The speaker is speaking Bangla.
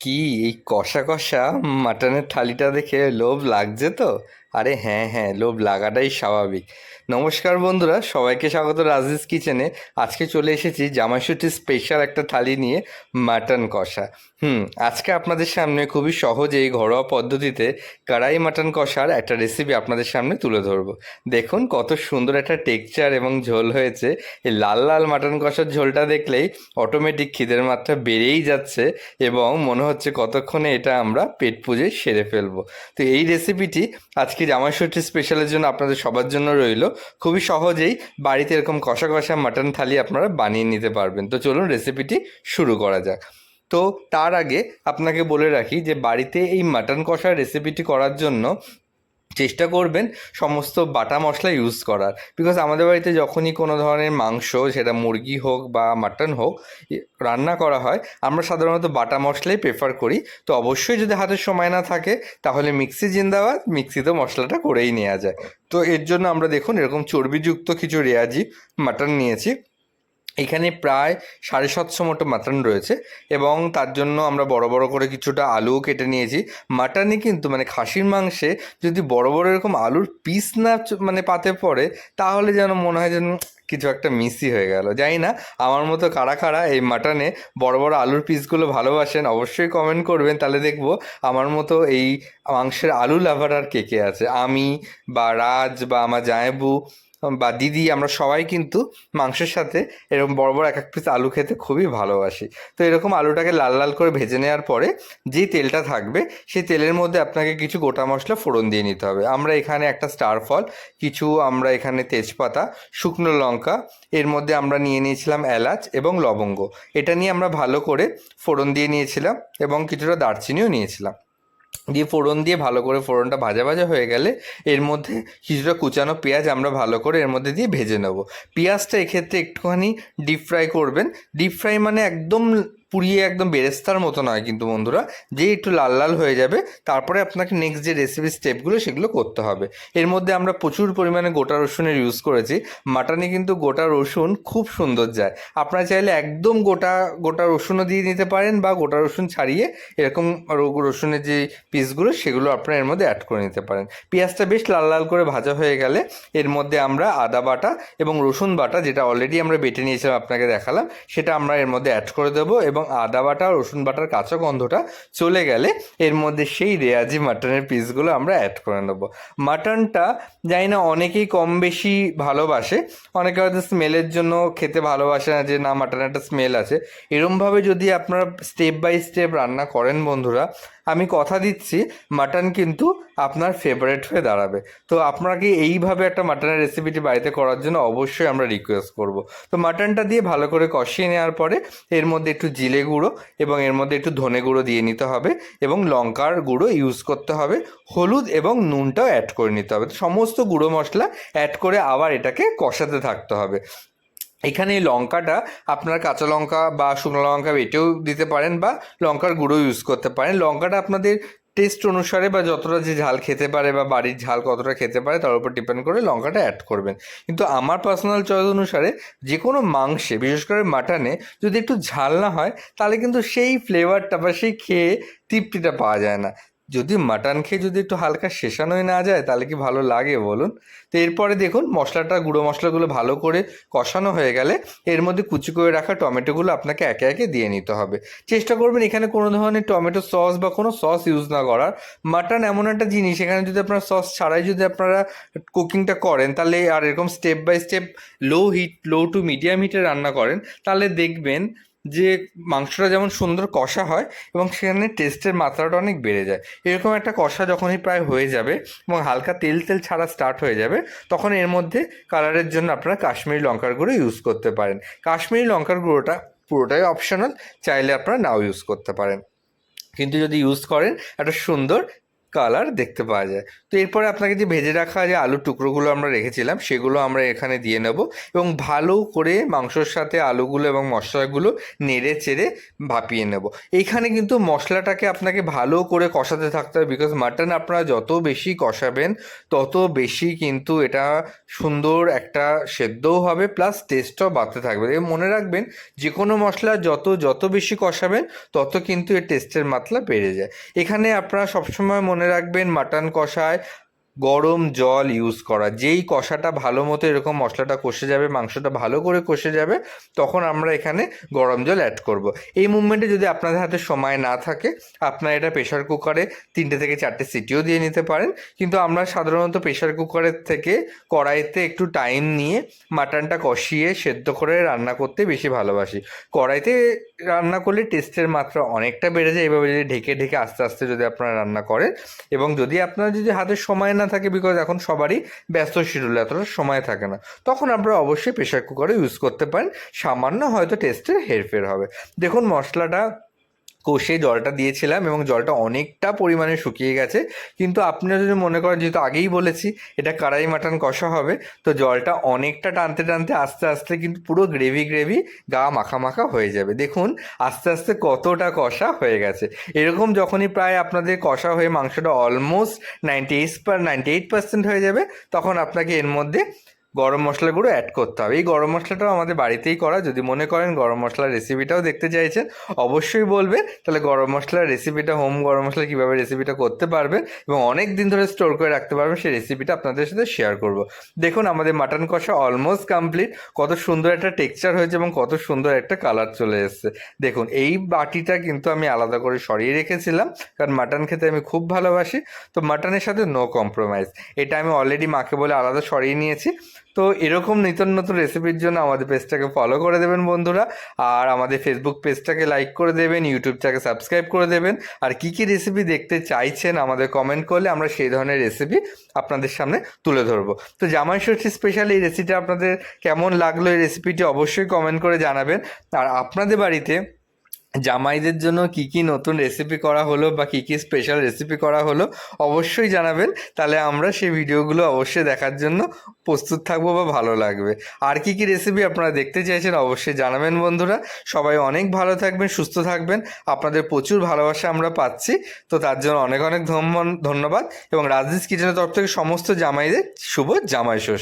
কি? এই কষা কষা মাটনের থালিটা দেখে লোভ লাগছে তো? আরে হ্যাঁ হ্যাঁ লোভ লাগাটাই স্বাভাবিক। নমস্কার বন্ধুরা, সবাইকে স্বাগত রাজিস কিচেনে। আজকে চলে এসেছি জামাইষষ্ঠীর স্পেশাল একটা থালি নিয়ে মাটন কষা। হুম, আজকে আপনাদের সামনে খুবই সহজেই ঘরোয়া পদ্ধতিতে কড়াই মাটন কষার একটা রেসিপি আপনাদের সামনে তুলে ধরবো। দেখুন কত সুন্দর একটা টেক্সচার এবং ঝোল হয়েছে। এই লাল লাল মাটন কষার ঝোলটা দেখলেই অটোমেটিক খিদের মাত্রা বেড়েই যাচ্ছে এবং মনে হচ্ছে কতক্ষণে এটা আমরা পেট পুজো সেরে ফেলব। তো এই রেসিপিটি আজকে জামাইষষ্ঠী স্পেশালের জন্য আপনাদের সবার জন্য রইল। খুবই সহজেই বাড়িতে এরকম কষা কষা মাটন থালি আপনারা বানিয়ে নিতে পারবেন। তো চলুন রেসিপিটি শুরু করা যাক। তো তার আগে আপনাকে বলে রাখি যে বাড়িতে এই মাটন কষার রেসিপিটি করার জন্য চেষ্টা করবেন সমস্ত বাটা মশলা ইউজ করার। বিকজ আমাদের বাড়িতে যখনই কোনো ধরনের মাংস, সেটা মুরগি হোক বা মাটন হোক রান্না করা হয়, আমরা সাধারণত বাটা মশলাই প্রেফার করি। তো অবশ্যই যদি হাতে সময় না থাকে, তাহলে মিক্সি জিন্দাবাদ, মিক্সিতে মশলাটা করেই নেওয়া যায়। তো এর জন্য আমরা দেখুন এরকম চর্বিযুক্ত কিছু রেয়াজি মাটন নিয়েছি। এখানে প্রায় সাড়ে সাতশো মতো মাটন রয়েছে এবং তার জন্য আমরা বড় বড় করে কিছুটা আলুও কেটে নিয়েছি। মাটনে কিন্তু মানে খাসির মাংসে যদি বড় বড় এরকম আলুর পিস না মানে পাতে পড়ে, তাহলে যেন মনে হয় যেন কিছু একটা মিসই হয়ে গেল। জানি না, আমার মতো কারা কারা এই মাটনে বড় বড় আলুর পিসগুলো ভালোবাসেন, অবশ্যই কমেন্ট করবেন। তাহলে দেখব আমার মতো এই মাংসের আলু লাভার আর কে কে আছে। আমি বা রাজ বা আমার জায়েবু বা দিদি, আমরা সবাই কিন্তু মাংসের সাথে এরকম বড় বড় এক এক পিস আলু খেতে খুবই ভালোবাসি। তো এরকম আলুটাকে লাল লাল করে ভেজে নেওয়ার পরে যেই তেলটা থাকবে, সেই তেলের মধ্যে আপনাকে কিছু গোটা মশলা ফোড়ন দিয়ে নিতে হবে। আমরা এখানে একটা স্টার ফল, কিছু আমরা এখানে তেজপাতা, শুকনো লঙ্কা, এর মধ্যে আমরা নিয়ে নিয়েছিলাম এলাচ এবং লবঙ্গ। এটা নিয়ে আমরা ভালো করে ফোড়ন দিয়ে নিয়েছিলাম এবং কিছুটা দারচিনিও নিয়েছিলাম। দিয়ে ফোড়ন দিয়ে ভালো করে ফোড়নটা ভাজা ভাজা হয়ে গেলে এর মধ্যে কিছুটা কুচানো পেঁয়াজ আমরা ভালো করে এর মধ্যে দিয়ে ভেজে নেব। পেঁয়াজটা এক্ষেত্রে একটুখানি ডিপ ফ্রাই করবেন। ডিপ ফ্রাই মানে একদম পুড়িয়ে একদম বেরেস্তার মতো নয় কিন্তু বন্ধুরা, যে একটু লাল লাল হয়ে যাবে, তারপরে আপনাকে নেক্সট যে রেসিপি স্টেপগুলো সেগুলো করতে হবে। এর মধ্যে আমরা প্রচুর পরিমাণে গোটা রসুনের ইউজ করেছি। মাটনে কিন্তু গোটা রসুন খুব সুন্দর যায়। আপনারা চাইলে একদম গোটা গোটা রসুনও দিয়ে নিতে পারেন বা গোটা রসুন ছাড়িয়ে এরকম রসুনের যে পিসগুলো সেগুলো আপনারা এর মধ্যে অ্যাড করে নিতে পারেন। পেঁয়াজটা বেশ লাল লাল করে ভাজা হয়ে গেলে, এর মধ্যে আমরা আদা বাটা এবং রসুন বাটা, যেটা অলরেডি আমরা বেটে নিয়েছিলাম, আপনাকে দেখালাম, সেটা আমরা এর মধ্যে অ্যাড করে দেবো এবং আদা বাটা, রসুন বাটার কাঁচা গন্ধটা চলে গেলে এর মধ্যে সেই রেয়াজি মাটনের পিসগুলো আমরা অ্যাড করে নেব। মাটনটা জানি না অনেকেই কম বেশি ভালোবাসে, অনেকে হয়তো স্মেলের জন্য খেতে ভালোবাসে না যে না, মাটনের একটা স্মেল আছে। এরমভাবে যদি আপনারা স্টেপ বাই স্টেপ রান্না করেন বন্ধুরা আমি কথা দিচ্ছি মাটন কিন্তু আপনার ফেভারেট হয়ে দাঁড়াবে। তো আপনাকে এইভাবে একটা মাটনের রেসিপিটি বাড়িতে করার জন্য অবশ্যই আমরা রিকোয়েস্ট করব। তো মাটনটা দিয়ে ভালো করে কষিয়ে নেওয়ার পরে এর মধ্যে একটু জিলে গুঁড়ো এবং এর মধ্যে একটু ধনে গুঁড়ো দিয়ে নিতে হবে এবং লঙ্কার গুঁড়ো ইউজ করতে হবে। হলুদ এবং নুনটাও অ্যাড করে নিতে হবে। সমস্ত গুঁড়ো মশলা অ্যাড করে আবার এটাকে কষাতে থাকতে হবে। এখানে এই লঙ্কাটা আপনার কাঁচা লঙ্কা বা শুকনো লঙ্কা বেটেও দিতে পারেন বা লঙ্কার গুঁড়ো ইউজ করতে পারেন। লঙ্কাটা আপনাদের টেস্ট অনুসারে বা যতটা যে ঝাল খেতে পারে বা বাড়ির ঝাল কতটা খেতে পারে তার উপর ডিপেন্ড করে লঙ্কাটা অ্যাড করবেন। কিন্তু আমার পার্সোনাল চয়েস অনুসারে যে কোনো মাংসে, বিশেষ করে মাটনে, যদি একটু ঝাল না হয় তাহলে কিন্তু সেই ফ্লেভারটা বা সেই খেয়ে তৃপ্তিটা পাওয়া যায় না। যদি মাটন খেয়ে যদি একটু হালকা শেষানোই না যায়, তাহলে কি ভালো লাগে বলুন? তো এরপরে দেখুন, মশলাটা, গুঁড়ো মশলাগুলো ভালো করে কষানো হয়ে গেলে এর মধ্যে কুচি করে রাখা টমেটোগুলো আপনাকে একে একে দিয়ে নিতে হবে। চেষ্টা করবেন এখানে কোনো ধরনের টমেটো সস বা কোনো সস ইউজ না করার। মাটন এমন একটা জিনিস, এখানে যদি আপনারা সস ছাড়াই যদি আপনারা কুকিংটা করেন, তাহলে আর এরকম step by step low heat low to medium হিটে রান্না করেন, তাহলে দেখবেন যে মাংসটা যেমন সুন্দর কষা হয় এবং সেখানে টেস্টের মাত্রাটা অনেক বেড়ে যায়। এরকম একটা কষা যখনই প্রায় হয়ে যাবে এবং হালকা তেল তেল ছাড়া স্টার্ট হয়ে যাবে, তখন এর মধ্যে কালারের জন্য আপনারা কাশ্মীরি লঙ্কার গুঁড়ো ইউজ করতে পারেন। কাশ্মীরি লঙ্কার গুঁড়োটা পুরোটাই অপশনাল চাইলে আপনারা নাও ইউজ করতে পারেন। কিন্তু যদি ইউজ করেন, একটা সুন্দর কালার দেখতে পাওয়া যায়। তো এরপরে আপনাকে যে ভেজে রাখা যে আলুর টুকরোগুলো আমরা রেখেছিলাম, সেগুলো আমরা এখানে দিয়ে নেব এবং ভালো করে মাংসর সাথে আলুগুলো এবং মশলাগুলো নেড়ে চেড়ে ভাপিয়ে নেব। এইখানে কিন্তু মশলাটাকে আপনাকে ভালো করে কষাতে থাকতে হবে বিকজ মাটন আপনারা যত বেশি কষাবেন, তত বেশি কিন্তু এটা সুন্দর একটা সেদ্ধও হবে প্লাস টেস্টও বাড়তে থাকবে। এবং মনে রাখবেন যে কোনো মশলা যত যত বেশি কষাবেন, তত কিন্তু এর টেস্টের মাত্রা বেড়ে যায়। এখানে আপনারা সবসময় মনে রাখবেন মাটন কষায় গরম জল ইউজ করা। যেই কষাটা ভালো মতো এরকম মশলাটা কষে যাবে, মাংসটা ভালো করে কষে যাবে, তখন আমরা এখানে গরম জল অ্যাড করব। এই মুভমেন্টে যদি আপনাদের হাতে সময় না থাকে, আপনারা এটা প্রেশার কুকারে তিনটে থেকে চারটে সিটিও দিয়ে নিতে পারেন। কিন্তু আমরা সাধারণত প্রেশার কুকারের থেকে কড়াইতে একটু টাইম নিয়ে মাটনটা কষিয়ে সেদ্ধ করে রান্না করতে বেশি ভালোবাসি। কড়াইতে রান্না করলে টেস্টের মাত্রা অনেকটা বেড়ে যায়। এভাবে যদি ঢেকে ঢেকে আস্তে আস্তে যদি আপনারা রান্না করেন এবং যদি আপনার যদি হাতে সময় না থাকে বিকজ এখন সবারই ব্যস্ত শিডিউল এতটা সময় থাকে না, তখন আপনারা অবশ্যই প্রেশার কুকারও ইউজ করতে পারেন। সামান্য হয়তো টেস্টের হেরফের হবে। দেখুন মশলাটা কষে জলটা দিয়েছিলাম এবং জলটা অনেকটা পরিমাণে শুকিয়ে গেছে। কিন্তু আপনারা যদি মনে করেন, যেহেতু আগেই বলেছি, এটা কড়াই মাটন কষা হবে, তো জলটা অনেকটা টানতে টানতে আস্তে আস্তে কিন্তু পুরো গ্রেভি গ্রেভি গা মাখা মাখা হয়ে যাবে। দেখুন, আস্তে আস্তে কতটা কষা হয়ে গেছে। এরকম যখনই প্রায় আপনাদের কষা হয়ে মাংসটা almost ninety eight ninety eight percent হয়ে যাবে, তখন আপনাকে এর মধ্যে গরম মশলা গুঁড়ো অ্যাড করতে হবে। এই গরম মশলাটাও আমাদের বাড়িতেই করা। যদি মনে করেন গরম মশলার রেসিপিটাও দেখতে চাইছেন, অবশ্যই বলবে তাহলে গরম মশলার রেসিপিটা হোম গরম মশলা কীভাবে রেসিপিটা করতে পারবে এবং অনেক দিন ধরে স্টোর করে রাখতে পারবেন, সেই রেসিপিটা আপনাদের সাথে শেয়ার করব। দেখুন, আমাদের মাটন কষা অলমোস্ট কমপ্লিট কত সুন্দর একটা টেক্সচার হয়েছে এবং কত সুন্দর একটা কালার চলে এসেছে। দেখুন, এই বাটিটা কিন্তু আমি আলাদা করে সরিয়ে রেখেছিলাম, কারণ মাটন খেতে আমি খুব ভালোবাসি। তো মাটনের সাথে নো কম্প্রোমাইজ এটা আমি অলরেডি মাকে বলে আলাদা সরিয়ে নিয়েছি। তো এরকম নিত্য নতুন রেসিপির জন্য আমাদের পেজটাকে ফলো করে দেবেন বন্ধুরা। আর আমাদের ফেসবুক পেজটাকে লাইক করে দেবেন ইউটিউবটাকে সাবস্ক্রাইব করে দেবেন। আর কি কি রেসিপি দেখতে চাইছেন আমাদের কমেন্ট করলে আমরা সেই ধরনের রেসিপি আপনাদের সামনে তুলে ধরবো। তো জামাই ষষ্ঠী স্পেশাল এই রেসিপিটা আপনাদের কেমন লাগল এই রেসিপিটি অবশ্যই কমেন্ট করে জানাবেন। আর আপনাদের বাড়িতে জামাইদের জন্য কি কি নতুন রেসিপি করা হলো বা কি কি স্পেশাল রেসিপি করা হলো অবশ্যই জানাবেন। তাহলে আমরা সেই ভিডিওগুলো অবশ্যই দেখার জন্য প্রস্তুত থাকব বা ভালো লাগবে। আর কি কি রেসিপি আপনারা দেখতে চাইছেন অবশ্যই জানাবেন বন্ধুরা। সবাই অনেক ভালো থাকবেন, সুস্থ থাকবেন। আপনাদের প্রচুর ভালোবাসা আমরা পাচ্ছি। তো তার জন্য অনেক অনেক ধন্যবাদ। এবং রাজনীশ কিচেনের তরফ থেকে সমস্ত জামাইদের শুভ জামাই ষষ্ঠী।